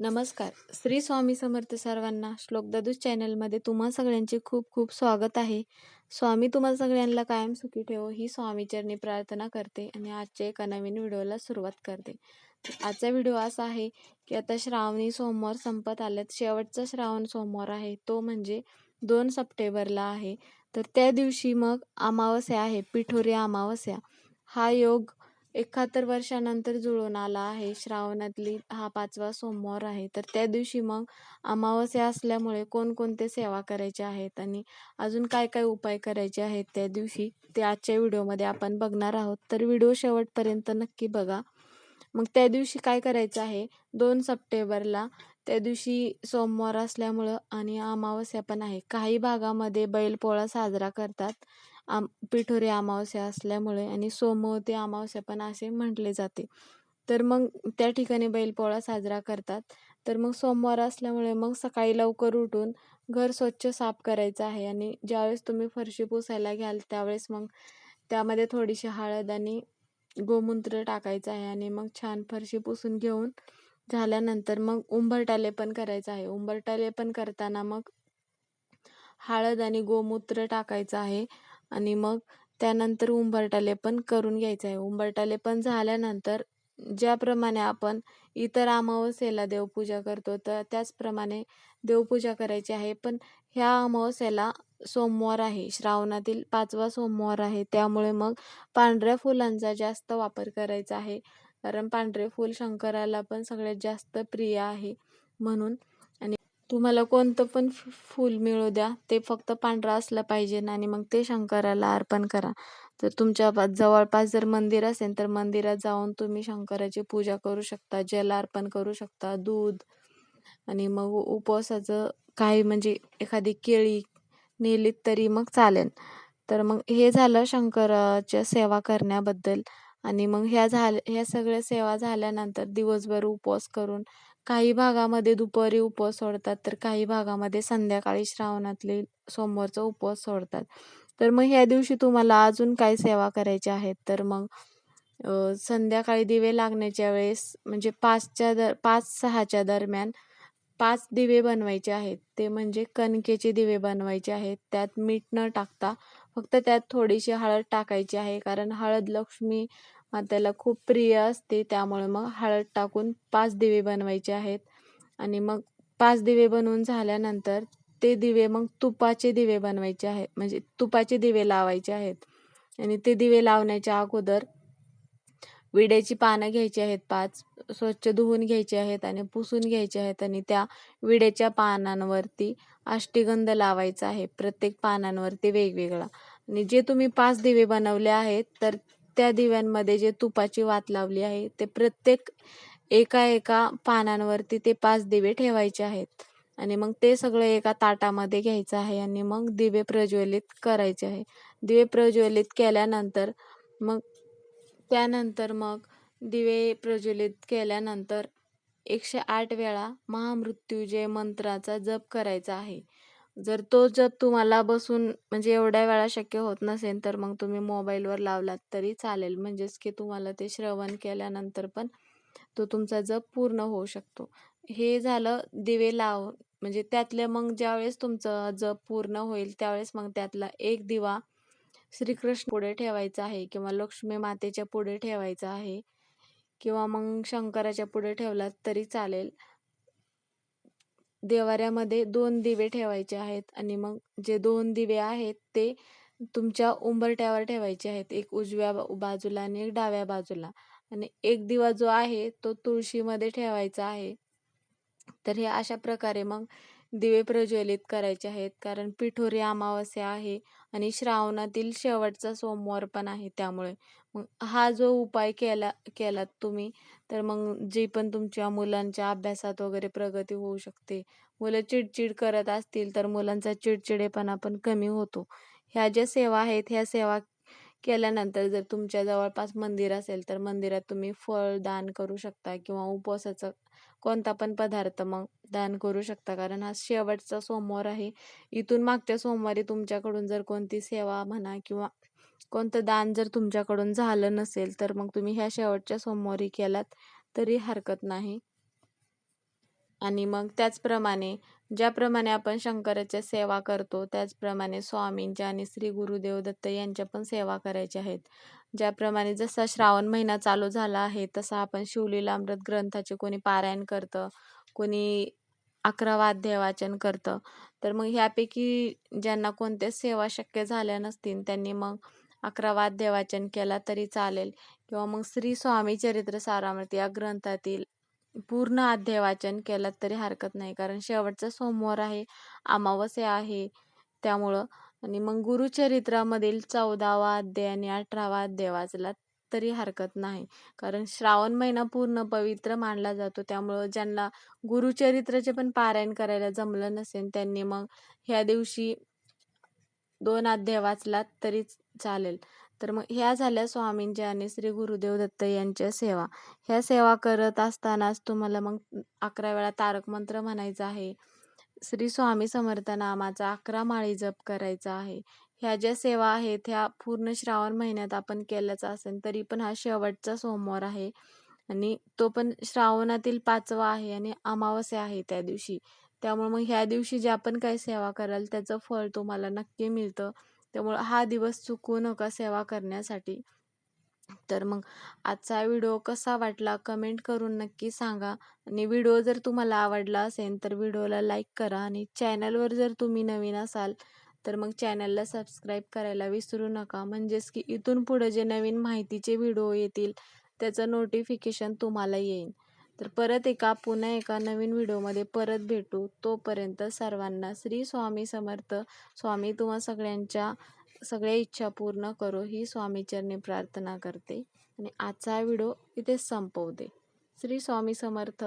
नमस्कार. श्री स्वामी समर्थ सर्वांना श्लोक दादूस चॅनलमध्ये तुम्हा सगळ्यांचे खूप खूप स्वागत आहे. स्वामी तुम्हाला सगळ्यांना कायम सुखी ठेवो ही स्वामीचरणी प्रार्थना करते आणि आजच्या एका नवीन व्हिडिओला सुरुवात करते. आजचा व्हिडिओ असा आहे की आता श्रावणी सोमवार संपत आल्यात. शेवटचा श्रावण सोमवार आहे. तो म्हणजे दोन सप्टेंबरला आहे. तर त्या दिवशी मग अमावस्या आहे पिठोरी अमावस्या. हा योग एकाहत्तर वर्षानंतर जुळून आला आहे. श्रावणातली हा पाचवा सोमवार आहे. तर त्या दिवशी मग अमावस्या असल्यामुळे कोणकोणते सेवा करायचे आहेत आणि अजून काय काय उपाय करायचे आहेत त्या दिवशी ते आजच्या व्हिडिओमध्ये आपण बघणार आहोत. तर व्हिडिओ शेवटपर्यंत नक्की बघा. मग त्या दिवशी काय करायचं आहे? दोन सप्टेंबरला त्या दिवशी सोमवार असल्यामुळं आणि अमावस्या पण आहे. काही भागामध्ये बैलपोळा साजरा करतात. आम पिठोरी अमावस्या असल्यामुळे आणि सोमवती अमावस्या पण असे म्हटले जाते. तर मग त्या ठिकाणी बैलपोळा साजरा करतात. तर मग सोमवार असल्यामुळे मग सकाळी लवकर उठून घर स्वच्छ साफ करायचं आहे आणि ज्यावेळेस तुम्ही फरशी पुसायला घ्याल त्यावेळेस मग त्यामध्ये थोडीशी हळद आणि गोमूत्र टाकायचं आहे आणि मग छान फरशी पुसून घेऊन झाल्यानंतर मग उंबरटाले पण करायचं आहे. उंबरटाले पण करताना मग हळद आणि गोमूत्र टाकायचं आहे. आणि मग त्यानंतर उंबरटाले पण करून घ्यायचं आहे उंबरटाले पण झाल्यानंतर ज्याप्रमाणे आपण इतर अमावस्येला देवपूजा करतो तर त्याचप्रमाणे देवपूजा करायची आहे. पण ह्या अमावस्येला सोमवार आहे. श्रावणातील पाचवा सोमवार आहे. त्यामुळे मग पांढऱ्या फुलांचा जास्त वापर करायचा आहे. कारण पांढरे फूल शंकराला पण सगळ्यात जास्त प्रिय आहे. म्हणून तुम्हाला कोणतं पण फूल मिळू द्या. ते फक्त पांढरा असलं पाहिजे आणि मग ते शंकराला अर्पण करा. जर तुमच्या जवळपास जर मंदिर असेल तर मंदिरात जाऊन तुम्ही शंकराची पूजा करू शकता जल अर्पण करू शकता दूध आणि मग उपवासाचं काही म्हणजे एखादी केळी नेलीत तरी मग चालेल. तर मग हे झालं शंकराच्या सेवा करण्याबद्दल आणि मग ह्या झाल्या ह्या सगळ्या सेवा झाल्यानंतर दिवसभर उपवास करून काही भागामध्ये दुपारी उपवास सोडतात तर काही भागामध्ये संध्याकाळी श्रावणातले सोमवारचा उपवास सोडतात. तर मग ह्या दिवशी तुम्हाला अजून काय सेवा करायच्या आहेत तर मग संध्याकाळी दिवे लागण्याच्या वेळेस म्हणजे पाचच्या दर पाच सहाच्या दरम्यान पाच दिवे बनवायचे आहेत. ते म्हणजे कणकेचे दिवे बनवायचे आहेत. त्यात मीठ न टाकता फक्त त्यात थोडीशी हळद टाकायची आहे कारण हळद लक्ष्मी त्याला खूप प्रिय असते. त्यामुळे मग हळद टाकून पाच दिवे बनवायचे आहेत. आणि मग पाच दिवे बनवून झाल्यानंतर ते दिवे मग तुपाचे दिवे बनवायचे आहेत. म्हणजे तुपाचे दिवे लावायचे आहेत. आणि ते दिवे लावण्याच्या अगोदर विड्याची पानं घ्यायची आहेत पाच. स्वच्छ धुवून घ्यायचे आहेत आणि पुसून घ्यायचे आहेत. आणि त्या विड्याच्या पानांवरती अष्टीगंध लावायचा आहे. प्रत्येक पानांवरती वेगवेगळा. आणि जे तुम्ही पाच दिवे बनवले आहेत तर त्या दिव्यांमध्ये जे तुपाची वात लावली आहे ते प्रत्येक एका एका पानांवरती ते पाच दिवे ठेवायचे आहेत. आणि मग ते सगळं एका ताटामध्ये घ्यायचं आहे आणि मग दिवे प्रज्वलित करायचे आहे. दिवे प्रज्वलित केल्यानंतर मग त्यानंतर मग दिवे प्रज्वलित केल्यानंतर एकशे आठ वेळा महामृत्यूजय मंत्राचा जप करायचा आहे. जर तो जप तुम्हाला बसून म्हणजे एवढ्या वेळा शक्य होत नसेल तर मग तुम्ही मोबाईलवर लावलात तरी चालेल. म्हणजेच की तुम्हाला ते श्रवण केल्यानंतर पण तो तुमचा जप पूर्ण होऊ शकतो. हे झालं दिवे लाव म्हणजे त्यातले मग ज्यावेळेस तुमचं जप पूर्ण होईल त्यावेळेस मग त्यातला एक दिवा श्रीकृष्ण पुढे ठेवायचा आहे किंवा लक्ष्मी मातेच्या पुढे ठेवायचा आहे किंवा मग शंकराच्या पुढे ठेवलात तरी चालेल. देवाऱ्यामध्ये दोन दिवे ठेवायचे आहेत आणि मग जे दोन दिवे आहेत ते तुमच्या उंबरट्यावर ठेवायचे आहेत. एक उजव्या बाजूला आणि एक डाव्या बाजूला. आणि एक दिवा जो आहे तो तुळशीमध्ये ठेवायचा आहे. तर हे अशा प्रकारे मग दिवे प्रज्वलित करायचे आहेत. कारण पिठोरी अमावस्या आहे आणि श्रावणातील शेवटचा सोमवार पण आहे त्यामुळे. मग हा जो उपाय केला केलात तुम्ही तर मग जे पण तुमच्या मुलांच्या अभ्यासात वगैरे प्रगती होऊ शकते. मुलं चिडचिड करत असतील तर मुलांचा चिडचिडेपणा पण कमी होतो. ह्या ज्या सेवा आहेत ह्या सेवा केल्यानंतर जर तुमच्या जवळपास मंदिर असेल तर मंदिरात तुम्ही फळ दान करू शकता किंवा उपवासाचं कोणता पण पदार्थ मग दान करू शकता. कारण हा शेवटचा सोमवार आहे. इथून मागच्या सोमवारी तुमच्याकडून जर कोणती सेवा म्हणा किंवा कोणतं दान जर तुमच्याकडून झालं नसेल तर मग तुम्ही ह्या शेवटच्या सोमवारी केलात तरी हरकत नाही. आणि मग त्याचप्रमाणे ज्याप्रमाणे आपण शंकराच्या सेवा करतो त्याचप्रमाणे स्वामींच्या आणि श्री गुरुदेव दत्त यांच्या पण सेवा करायच्या आहेत. ज्याप्रमाणे जसा श्रावण महिना चालू झाला आहे तसा आपण शिवलीलामृत ग्रंथाचे कोणी पारायण करतं कोणी अकरा वाद्य वाचन करतं. तर मग ह्यापैकी ज्यांना कोणत्याच सेवा शक्य झाल्या नसतील त्यांनी मग अकरा वाद्य वाचन केला तरी चालेल. किंवा मग श्री स्वामी चरित्र सारामृत या ग्रंथातील पूर्ण अध्याय वाचन केलं तरी हरकत नाही. कारण शेवटचा सोमवार आहे अमावस्या आहे त्यामुळं. आणि मग गुरुचरित्रामधील चौदावा अध्याय आणि अठरावा अध्याय वाचला तरी हरकत नाही. कारण श्रावण महिना पूर्ण पवित्र मानला जातो त्यामुळं ज्यांना गुरुचरित्राचे पण पारायण करायला जमलं नसेल त्यांनी मग ह्या दिवशी दोन अध्याय वाचलात तरी चालेल. तर मग ह्या झाल्या स्वामींच्या आणि श्री गुरुदेव दत्त यांच्या सेवा. ह्या सेवा करत असतानाच तुम्हाला मग अकरा वेळा तारक मंत्र म्हणायचा आहे. श्री स्वामी समर्थ नामाचा अकरा माळी जप करायचा आहे. ह्या ज्या सेवा आहेत ह्या पूर्ण श्रावण महिन्यात आपण केल्याच असेल तरी पण हा शेवटचा सोमवार आहे. आणि तो पण श्रावणातील पाचवा आहे आणि अमावस्या आहे त्या दिवशी. त्यामुळे मग ह्या दिवशी जे आपण काही सेवा कराल त्याचं फळ तुम्हाला नक्की मिळतं. त्यामुळं हा दिवस चुकू नका सेवा करण्यासाठी. तर मग आजचा व्हिडिओ कसा वाटला कमेंट करून नक्की सांगा. आणि व्हिडिओ जर तुम्हाला आवडला असेल तर व्हिडिओला लाईक करा आणि चॅनलवर जर तुम्ही नवीन असाल तर मग चॅनलला सबस्क्राईब करायला विसरू नका. म्हणजेच की इथून पुढे जे नवीन माहितीचे व्हिडिओ येतील त्याचं नोटिफिकेशन तुम्हाला येईल तर परत एका पुन्हा एका नवीन व्हिडिओमध्ये परत भेटू. तोपर्यंत सर्वांना श्री स्वामी समर्थ. स्वामी तुम्हा सगळ्यांच्या सगळ्या इच्छा पूर्ण करो. ही स्वामीचरणी प्रार्थना करते. आणि आजचा व्हिडिओ इथेच संपवते. श्री स्वामी समर्थ.